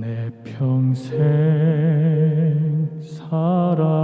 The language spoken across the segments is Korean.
내 평생 살아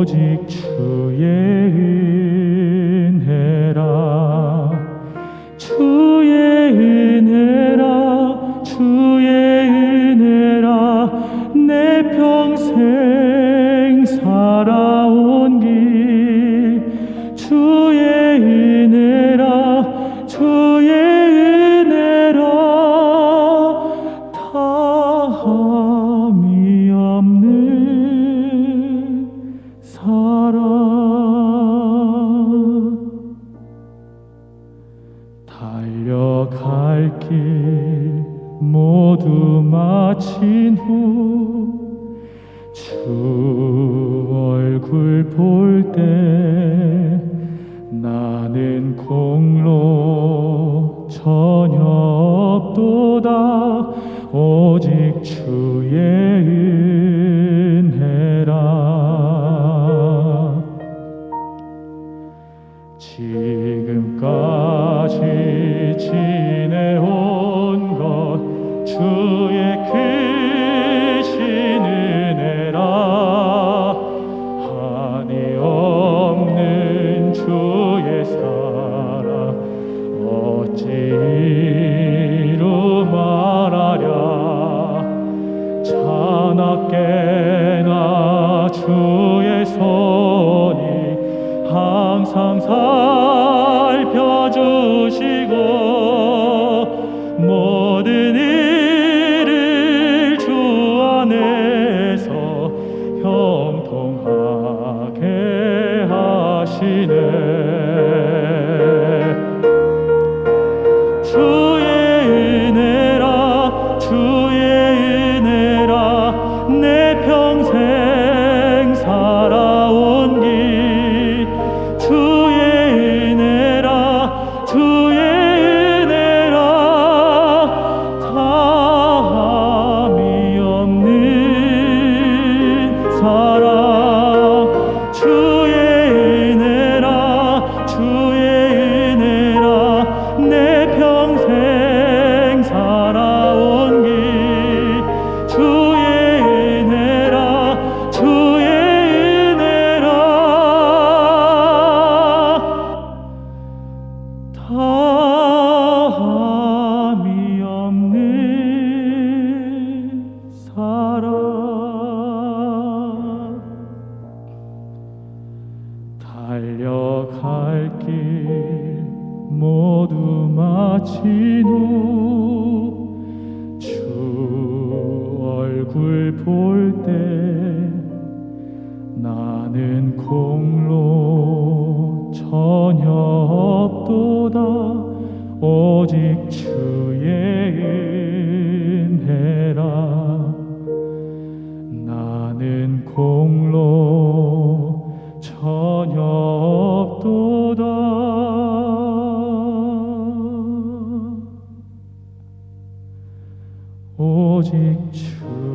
오직 주의 은혜라. 주의 은혜라 주의 은혜라. 내 평생 살아온 길 주의 은혜 달려갈 길 모두 마친 후 주 얼굴 볼 때 나는 공로 전혀 없도다. 오직 주의 은혜라. 지금까지 지내온 것 주의 크신 은혜라. 한이 없는 주의 사랑 어찌 이루 말하랴. 자나깨나 주의 손이 항상 살펴 주시 함이 없는 사랑. 달려갈 길 모두 후 오직 주의 은혜라. 나는 공로 전혀 없도다. 오직 주의